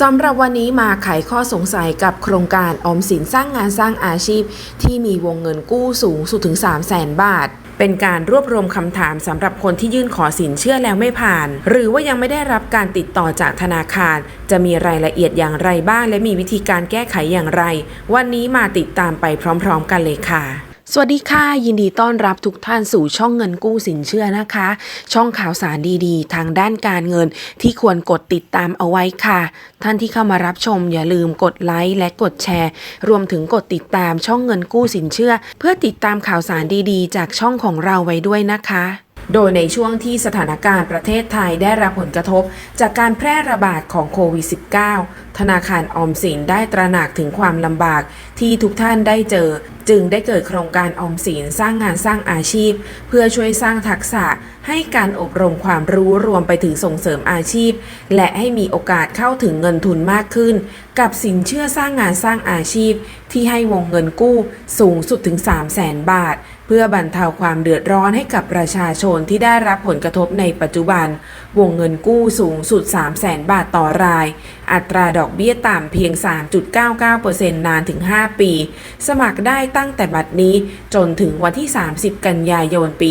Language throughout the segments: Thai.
สำหรับวันนี้มาไขข้อสงสัยกับโครงการออมสินสร้างงานสร้างอาชีพ ที่มีวงเงินกู้สูงสุดถึง 3 0 0แสนบาท เป็นการรวบรวมคำถามสำหรับคนที่ยื่นขอสินเชื่อแล้วไม่ผ่าน หรือว่ายังไม่ได้รับการติดต่อจากธนาคาร จะมีรายละเอียดอย่างไรบ้าง และมีวิธีการแก้ไขอย่างไร วันนี้มาติดตามไปพร้อม ๆ กันเลยค่ะ สวัสดีค่ะ ยินดีต้อนรับทุกท่านสู่ช่องเงินกู้สินเชื่อนะคะ ช่องข่าวสารดีๆ ทางด้านการเงินที่ควรกดติดตามเอาไว้ค่ะ ท่านที่เข้ามารับชมอย่าลืมกดไลค์และกดแชร์ รวมถึงกดติดตามช่องเงินกู้สินเชื่อ เพื่อติดตามข่าวสารดีๆ จากช่องของเราไว้ด้วยนะคะโดยในช่วงที่สถานการณ์ประเทศไทยได้รับผลกระทบ จากการแพร่ระบาดของโควิด -19 ธนาคารออมสินได้ตระหนักถึงความลำบากที่ทุกท่านได้เจอ จึงได้เกิดโครงการออมสินสร้างงานสร้างอาชีพ เพื่อช่วยสร้างทักษะให้การอบรมความรู้รวมไปถึงส่งเสริมอาชีพ และให้มีโอกาสเข้าถึงเงินทุนมากขึ้น กับสินเชื่อสร้างงานสร้างอาชีพ ที่ให้วงเงินกู้สูงสุดถึง 3 0 0แสนบาท เพื่อบรรเทาความเดือดร้อนให้กับประชาชนที่ได้รับผลกระทบในปัจจุบัน วงเงินกู้สูงสุด 3 0 0แสนบาทต่อราย อัตราดอกเบี้ยต่ำเพียง 3.99%นานถึง 5 ปี สมัครได้ตั้งแต่บัดนี้จนถึงวันที่ 30 กันยายนปี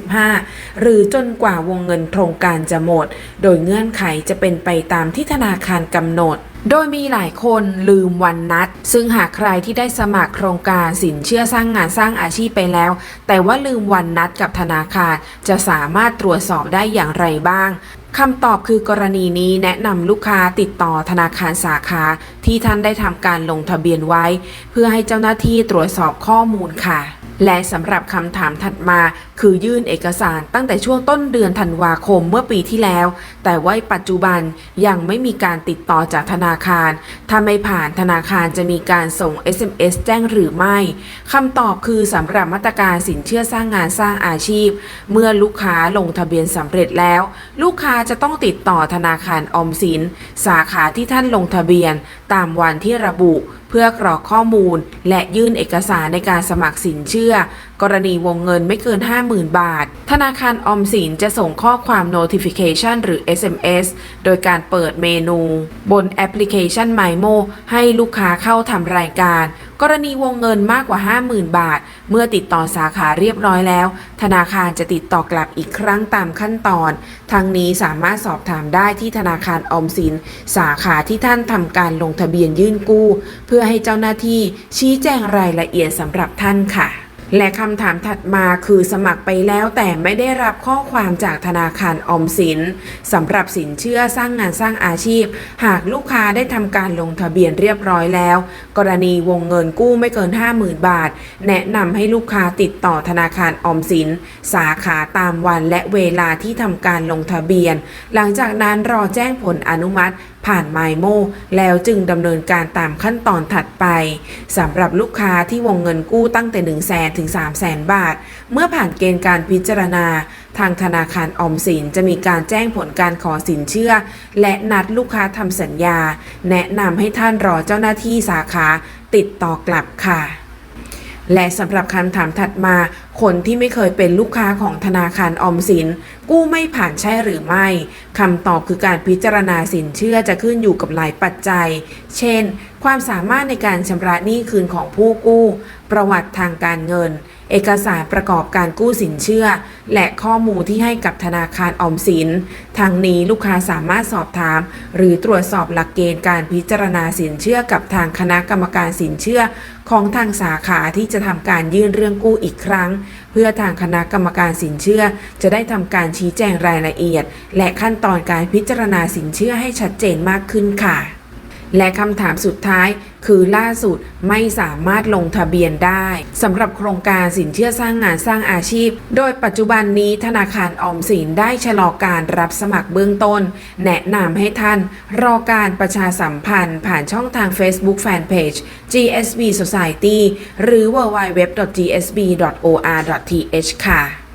2565 หรือจนกว่าวงเงินโครงการจะหมด โดยเงื่อนไขจะเป็นไปตามที่ธนาคารกำหนด โดยมีหลายคนลืมวันนัด ซึ่งหากใครที่ได้สมัครโครงการสินเชื่อสร้างงานสร้างอาชีพไปแล้ว แต่ว่าลืมวันนัดกับธนาคาร จะสามารถตรวจสอบได้อย่างไรบ้างคำตอบคือกรณีนี้แนะนำลูกค้าติดต่อธนาคารสาขาที่ท่านได้ทำการลงทะเบียนไว้ เพื่อให้เจ้าหน้าที่ตรวจสอบข้อมูลค่ะ และสำหรับคำถามถัดมาคือยื่นเอกสารตั้งแต่ช่วงต้นเดือนธันวาคมเมื่อปีที่แล้ว แต่ว่าปัจจุบันยังไม่มีการติดต่อจากธนาคาร ถ้าไม่ผ่านธนาคารจะมีการส่ง SMS แจ้งหรือไม่คำตอบคือสำหรับมาตรการสินเชื่อสร้างงานสร้างอาชีพ เมื่อลูกค้าลงทะเบียนสำเร็จแล้ว ลูกค้าจะต้องติดต่อธนาคารออมสิน สาขาที่ท่านลงทะเบียน ตามวันที่ระบุเพื่อกรอกข้อมูลและยื่นเอกสารในการสมัครสินเชื่อ กรณีวงเงินไม่เกิน 50,000 บาท ธนาคารออมสินจะส่งข้อความ notification หรือ SMS โดยการเปิดเมนู บนแอปพลิเคชัน MyMo ให้ลูกค้าเข้าทำรายการ กรณีวงเงินมากกว่า 50,000 บาท เมื่อติดต่อสาขาเรียบร้อยแล้ว ธนาคารจะติดต่อกลับอีกครั้งตามขั้นตอนทางนี้สามารถสอบถามได้ที่ธนาคารออมสิน สาขาที่ท่านทำการลงทะเบียนยื่นกู้ เพื่อให้เจ้าหน้าที่ชี้แจงรายละเอียดสำหรับท่านค่ะ และคำถามถัดมาคือสมัครไปแล้วแต่ไม่ได้รับข้อความจากธนาคารออมสินสำหรับสินเชื่อสร้างงานสร้างอาชีพ หากลูกค้าได้ทำการลงทะเบียนเรียบร้อยแล้ว กรณีวงเงินกู้ไม่เกิน 50,000 บาท แนะนำให้ลูกค้าติดต่อธนาคารออมสิน สาขาตามวันและเวลาที่ทำการลงทะเบียน หลังจากนั้นรอแจ้งผลอนุมัติผ่านไมโมแล้วจึงดำเนินการตามขั้นตอนถัดไปสำหรับลูกค้าที่วงเงินกู้ตั้งแต่ 1 0 0 0 0แสนถึง 3 0 0แสนบาท เมื่อผ่านเกณฑ์การพิจารณา ทางธนาคารออมสินจะมีการแจ้งผลการขอสินเชื่อ และนัดลูกค้าทำสัญญา แนะนำให้ท่านรอเจ้าหน้าที่สาขาติดต่อกลับค่ะ และสำหรับคำถามถัดมา คนที่ไม่เคยเป็นลูกค้าของธนาคารออมสิน กู้ไม่ผ่านใช่หรือไม่คำตอบคือการพิจารณาสินเชื่อจะขึ้นอยู่กับหลายปัจจัย เช่น ความสามารถในการชำระหนี้คืนของผู้กู้ ประวัติทางการเงิน เอกสารประกอบการกู้สินเชื่อ และข้อมูลที่ให้กับธนาคารออมสิน ทางนี้ลูกค้าสามารถสอบถาม หรือตรวจสอบหลักเกณฑ์การพิจารณาสินเชื่อกับทางคณะกรรมการสินเชื่อ ของทางสาขาที่จะทำการยื่นเรื่องกู้อีกครั้ง เพื่อทางคณะกรรมการสินเชื่อ จะได้ทำการชี้แจงรายละเอียด และขั้นตอนการพิจารณาสินเชื่อให้ชัดเจนมากขึ้นค่ะ และคำถามสุดท้ายคือล่าสุดไม่สามารถลงทะเบียนได้สำหรับโครงการสินเชื่อสร้างงานสร้างอาชีพ โดยปัจจุบันนี้ธนาคารออมสินได้ชะลอการรับสมัครเบื้องต้น แนะนำให้ท่านรอการประชาสัมพันธ์ ผ่านช่องทาง Facebook Fanpage GSB Society หรือ www.gsb.or.th ค่ะ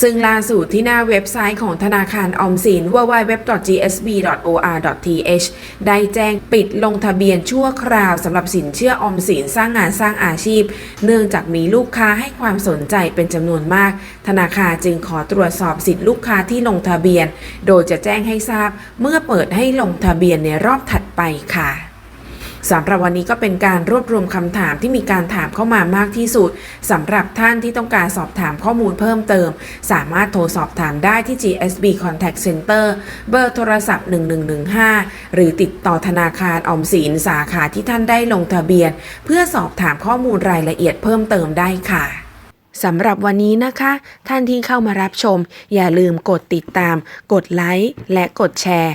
ซึ่งล่าสุดที่หน้าเว็บไซต์ของธนาคารออมสิน www.gsb.or.th ได้แจ้งปิดลงทะเบียนชั่วคราวสำหรับสินเชื่อออมสินสร้างงานสร้างอาชีพ เนื่องจากมีลูกค้าให้ความสนใจเป็นจำนวนมาก ธนาคารจึงขอตรวจสอบสิทธิลูกค้าที่ลงทะเบียน โดยจะแจ้งให้ทราบเมื่อเปิดให้ลงทะเบียนในรอบถัดไปค่ะ สำหรับวันนี้ก็เป็นการรวบรวมคำถามที่มีการถามเข้ามามากที่สุดสำหรับท่านที่ต้องการสอบถามข้อมูลเพิ่มเติม สามารถโทรสอบถามได้ที่ GSB Contact Center เบอร์โทรศัพท์ 1115 หรือติดต่อธนาคารออมสินสาขาที่ท่านได้ลงทะเบียน เพื่อสอบถามข้อมูลรายละเอียดเพิ่มเติมได้ค่ะสำหรับวันนี้นะคะ ท่านที่เข้ามารับชม อย่าลืมกดติดตาม กดไลค์และกดแชร์